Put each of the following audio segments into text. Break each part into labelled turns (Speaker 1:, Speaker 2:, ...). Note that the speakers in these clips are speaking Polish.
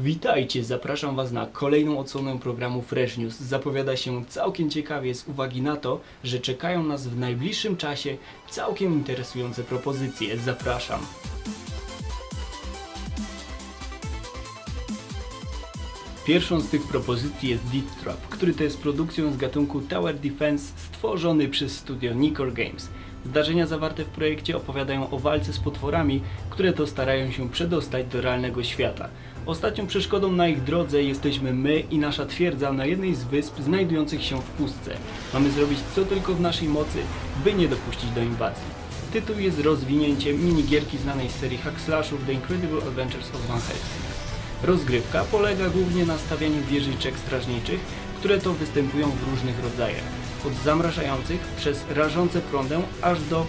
Speaker 1: Witajcie, zapraszam Was na kolejną odsłonę programu Fresh News. Zapowiada się całkiem ciekawie z uwagi na to, że czekają nas w najbliższym czasie całkiem interesujące propozycje. Zapraszam. Pierwszą z tych propozycji jest Deep Trap, który to jest produkcją z gatunku Tower Defense stworzony przez studio Nicor Games. Zdarzenia zawarte w projekcie opowiadają o walce z potworami, które to starają się przedostać do realnego świata. Ostatnią przeszkodą na ich drodze jesteśmy my i nasza twierdza na jednej z wysp znajdujących się w pustce. Mamy zrobić co tylko w naszej mocy, by nie dopuścić do inwazji. Tytuł jest rozwinięciem minigierki znanej z serii hack slashów The Incredible Adventures of Van Helsing. Rozgrywka polega głównie na stawianiu wieżyczek strażniczych, które to występują w różnych rodzajach. Od zamrażających przez rażące prądem aż do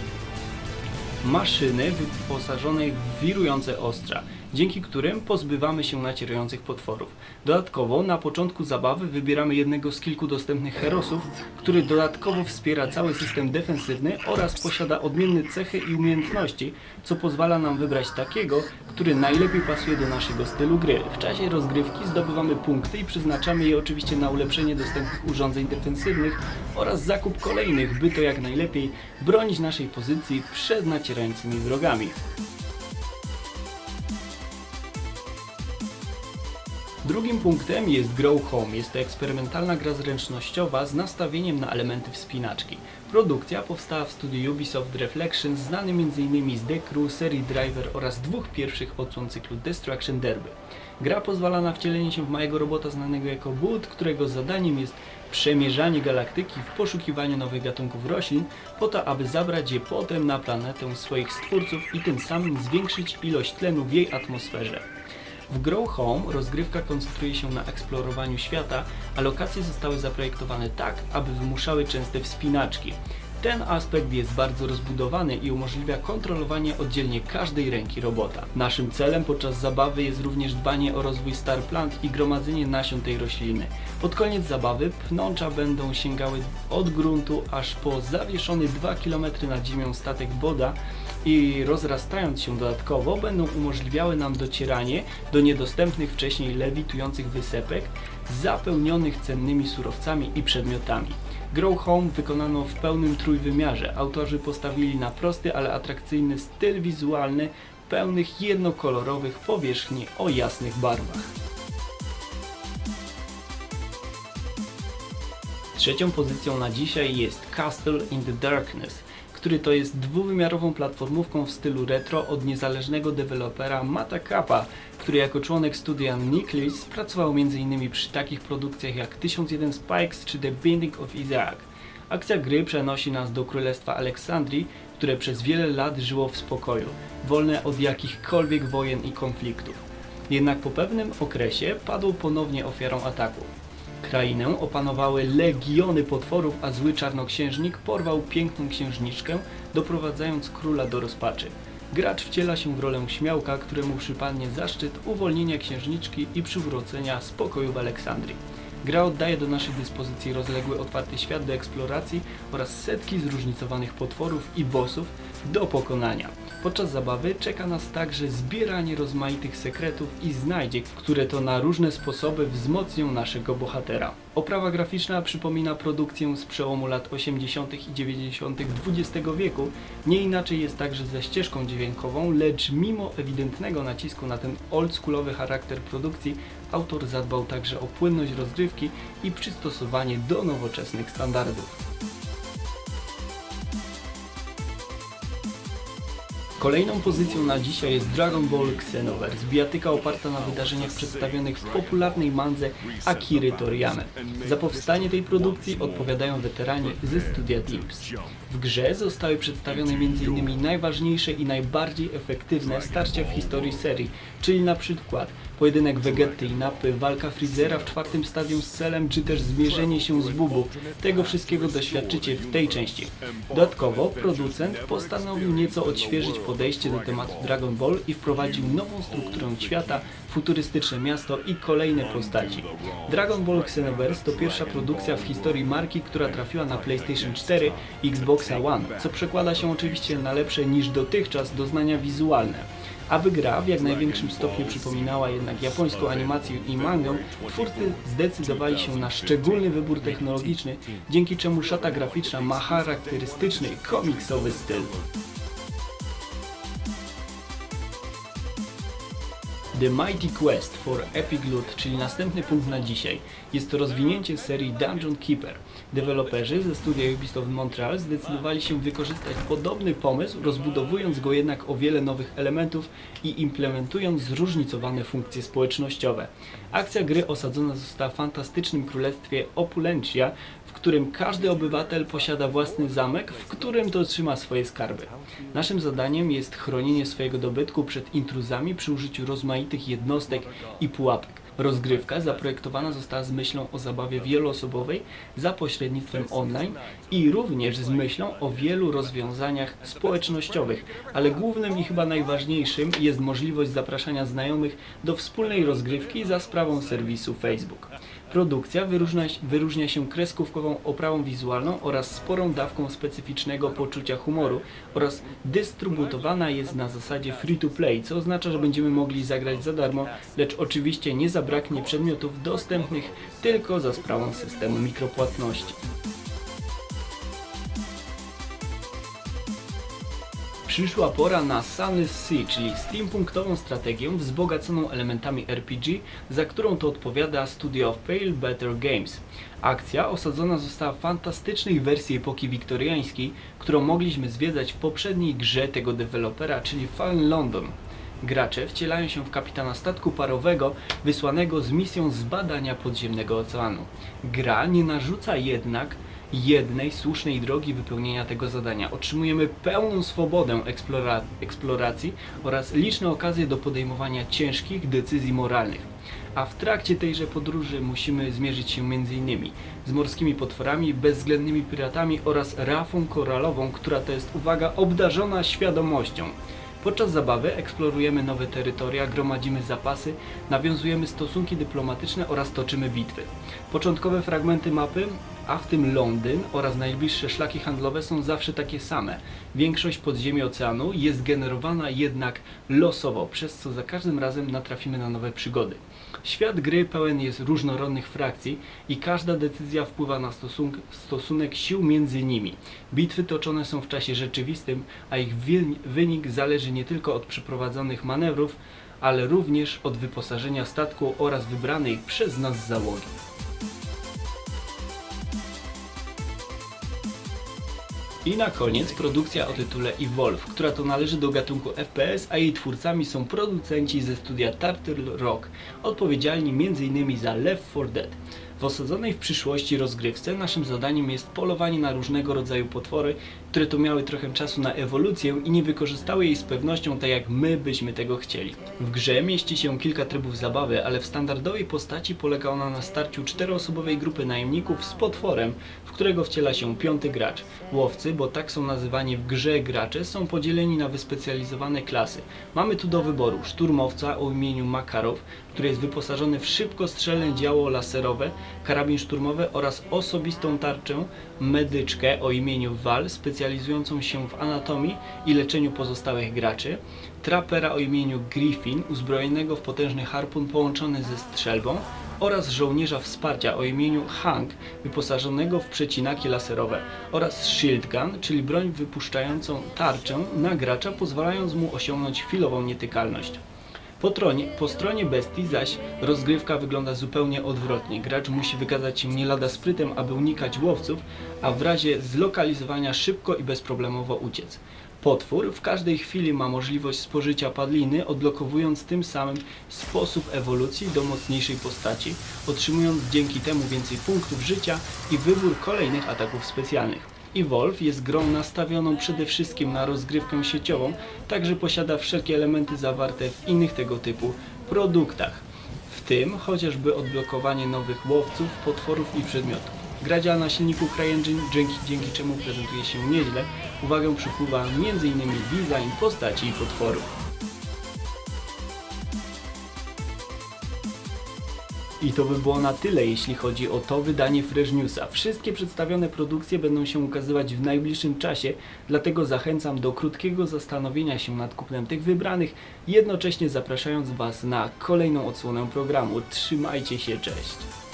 Speaker 1: maszyny wyposażonej w wirujące ostrza, dzięki którym pozbywamy się nacierających potworów. Dodatkowo na początku zabawy wybieramy jednego z kilku dostępnych herosów, który dodatkowo wspiera cały system defensywny oraz posiada odmienne cechy i umiejętności, co pozwala nam wybrać takiego, który najlepiej pasuje do naszego stylu gry. W czasie rozgrywki zdobywamy punkty i przeznaczamy je oczywiście na ulepszenie dostępnych urządzeń defensywnych oraz zakup kolejnych, by to jak najlepiej bronić naszej pozycji przed nacierającymi wrogami. Drugim punktem jest Grow Home. Jest to eksperymentalna gra zręcznościowa z nastawieniem na elementy wspinaczki. Produkcja powstała w studiu Ubisoft Reflections, znany m.in. z The Crew, serii Driver oraz dwóch pierwszych odsłon cyklu Destruction Derby. Gra pozwala na wcielenie się w małego robota znanego jako Wood, którego zadaniem jest przemierzanie galaktyki w poszukiwaniu nowych gatunków roślin, po to aby zabrać je potem na planetę swoich stwórców i tym samym zwiększyć ilość tlenu w jej atmosferze. W Grow Home rozgrywka koncentruje się na eksplorowaniu świata, a lokacje zostały zaprojektowane tak, aby wymuszały częste wspinaczki. Ten aspekt jest bardzo rozbudowany i umożliwia kontrolowanie oddzielnie każdej ręki robota. Naszym celem podczas zabawy jest również dbanie o rozwój star plant i gromadzenie nasion tej rośliny. Pod koniec zabawy pnącza będą sięgały od gruntu aż po zawieszony 2 km nad ziemią statek Boda i rozrastając się dodatkowo będą umożliwiały nam docieranie do niedostępnych wcześniej lewitujących wysepek zapełnionych cennymi surowcami i przedmiotami. Grow Home wykonano w pełnym trójwymiarze. Autorzy postawili na prosty, ale atrakcyjny styl wizualny pełnych jednokolorowych powierzchni o jasnych barwach. Trzecią pozycją na dzisiaj jest Castle in the Darkness, który to jest dwuwymiarową platformówką w stylu retro od niezależnego dewelopera Mata Kappa, który jako członek studia Nicklis pracował m.in. przy takich produkcjach jak 1001 Spikes czy The Binding of Isaac. Akcja gry przenosi nas do królestwa Aleksandrii, które przez wiele lat żyło w spokoju, wolne od jakichkolwiek wojen i konfliktów. Jednak po pewnym okresie padło ponownie ofiarą ataku. Krainę opanowały legiony potworów, a zły czarnoksiężnik porwał piękną księżniczkę, doprowadzając króla do rozpaczy. Gracz wciela się w rolę śmiałka, któremu przypadnie zaszczyt uwolnienia księżniczki i przywrócenia spokoju w Aleksandrii. Gra oddaje do naszej dyspozycji rozległy otwarty świat do eksploracji oraz setki zróżnicowanych potworów i bossów do pokonania. Podczas zabawy czeka nas także zbieranie rozmaitych sekretów i znajdziek, które to na różne sposoby wzmocnią naszego bohatera. Oprawa graficzna przypomina produkcję z przełomu lat 80. i 90. XX wieku. Nie inaczej jest także ze ścieżką dźwiękową, lecz mimo ewidentnego nacisku na ten oldschoolowy charakter produkcji, autor zadbał także o płynność rozgrywki i przystosowanie do nowoczesnych standardów. Kolejną pozycją na dzisiaj jest Dragon Ball Xenoverse, bijatyka oparta na wydarzeniach przedstawionych w popularnej mandze Akiry Toriyamy. Za powstanie tej produkcji odpowiadają weterani ze studia Teams. W grze zostały przedstawione m.in. najważniejsze i najbardziej efektywne starcia w historii serii, czyli na przykład pojedynek Vegetty i Napy, walka Freezera w czwartym stadium z Celem, czy też zmierzenie się z Bubu. Tego wszystkiego doświadczycie w tej części. Dodatkowo producent postanowił nieco odświeżyć podejście do tematu Dragon Ball i wprowadził nową strukturę świata, futurystyczne miasto i kolejne postaci. Dragon Ball Xenoverse to pierwsza produkcja w historii marki, która trafiła na PlayStation 4 i Xboxa One, co przekłada się oczywiście na lepsze niż dotychczas doznania wizualne. Aby gra w jak największym stopniu przypominała jednak japońską animację i mangę, twórcy zdecydowali się na szczególny wybór technologiczny, dzięki czemu szata graficzna ma charakterystyczny komiksowy styl. The Mighty Quest for Epic Loot, czyli następny punkt na dzisiaj, jest to rozwinięcie serii Dungeon Keeper. Deweloperzy ze studia Ubisoft Montreal zdecydowali się wykorzystać podobny pomysł, rozbudowując go jednak o wiele nowych elementów i implementując zróżnicowane funkcje społecznościowe. Akcja gry osadzona została w fantastycznym królestwie Opulentia, w którym każdy obywatel posiada własny zamek, w którym to trzyma swoje skarby. Naszym zadaniem jest chronienie swojego dobytku przed intruzami przy użyciu rozmaitych jednostek i pułapek. Rozgrywka zaprojektowana została z myślą o zabawie wieloosobowej za pośrednictwem online i również z myślą o wielu rozwiązaniach społecznościowych, ale głównym i chyba najważniejszym jest możliwość zapraszania znajomych do wspólnej rozgrywki za sprawą serwisu Facebook. Produkcja wyróżnia, wyróżnia się kreskówkową oprawą wizualną oraz sporą dawką specyficznego poczucia humoru oraz dystrybutowana jest na zasadzie free to play, co oznacza, że będziemy mogli zagrać za darmo, lecz oczywiście nie zabraknie przedmiotów dostępnych tylko za sprawą systemu mikropłatności. Przyszła pora na Sunny Sea, czyli steampunktową strategię wzbogaconą elementami RPG, za którą to odpowiada studio Fail Better Games. Akcja osadzona została w fantastycznej wersji epoki wiktoriańskiej, którą mogliśmy zwiedzać w poprzedniej grze tego dewelopera, czyli Fallen London. Gracze wcielają się w kapitana statku parowego wysłanego z misją zbadania podziemnego oceanu. Gra nie narzuca jednak jednej słusznej drogi wypełnienia tego zadania. Otrzymujemy pełną swobodę eksplora eksploracji oraz liczne okazje do podejmowania ciężkich decyzji moralnych. A w trakcie tejże podróży musimy zmierzyć się m.in. z morskimi potworami, bezwzględnymi piratami oraz rafą koralową, która to jest, uwaga, obdarzona świadomością. Podczas zabawy eksplorujemy nowe terytoria, gromadzimy zapasy, nawiązujemy stosunki dyplomatyczne oraz toczymy bitwy. Początkowe fragmenty mapy, a w tym Londyn oraz najbliższe szlaki handlowe są zawsze takie same. Większość podziemi oceanu jest generowana jednak losowo, przez co za każdym razem natrafimy na nowe przygody. Świat gry pełen jest różnorodnych frakcji i każda decyzja wpływa na stosunek sił między nimi. Bitwy toczone są w czasie rzeczywistym, a ich wy- wynik zależy nie tylko od przeprowadzonych manewrów, ale również od wyposażenia statku oraz wybranej przez nas załogi. I na koniec produkcja o tytule Evolve, która to należy do gatunku FPS, a jej twórcami są producenci ze studia Turtle Rock, odpowiedzialni m.in. za Left 4 Dead. W osadzonej w przyszłości rozgrywce naszym zadaniem jest polowanie na różnego rodzaju potwory, które to miały trochę czasu na ewolucję i nie wykorzystały jej z pewnością tak jak my byśmy tego chcieli. W grze mieści się kilka trybów zabawy, ale w standardowej postaci polega ona na starciu czteroosobowej grupy najemników z potworem, w którego wciela się piąty gracz. Łowcy, bo tak są nazywani w grze gracze, są podzieleni na wyspecjalizowane klasy. Mamy tu do wyboru szturmowca o imieniu Makarow, który jest wyposażony w szybkostrzelne działo laserowe, karabin szturmowy oraz osobistą tarczę, medyczkę o imieniu Val, specjalizującą się w anatomii i leczeniu pozostałych graczy, trapera o imieniu Griffin, uzbrojonego w potężny harpun połączony ze strzelbą oraz żołnierza wsparcia o imieniu Hank, wyposażonego w przecinaki laserowe oraz shield gun, czyli broń wypuszczającą tarczę na gracza, pozwalając mu osiągnąć chwilową nietykalność. Po, tronie, po stronie bestii zaś rozgrywka wygląda zupełnie odwrotnie. Gracz musi wykazać się nie lada sprytem, aby unikać łowców, a w razie zlokalizowania szybko i bezproblemowo uciec. Potwór w każdej chwili ma możliwość spożycia padliny, odblokowując tym samym sposób ewolucji do mocniejszej postaci, otrzymując dzięki temu więcej punktów życia i wybór kolejnych ataków specjalnych. Evolve jest grą nastawioną przede wszystkim na rozgrywkę sieciową, także posiada wszelkie elementy zawarte w innych tego typu produktach. W tym chociażby odblokowanie nowych łowców, potworów i przedmiotów. Gra działa na silniku CryEngine, dzięki, dzięki czemu prezentuje się nieźle. Uwagę przykuwa m.in. design postaci i potworów. I to by było na tyle, jeśli chodzi o to wydanie Fresh Newsa. Wszystkie przedstawione produkcje będą się ukazywać w najbliższym czasie, dlatego zachęcam do krótkiego zastanowienia się nad kupnem tych wybranych, jednocześnie zapraszając Was na kolejną odsłonę programu. Trzymajcie się, cześć!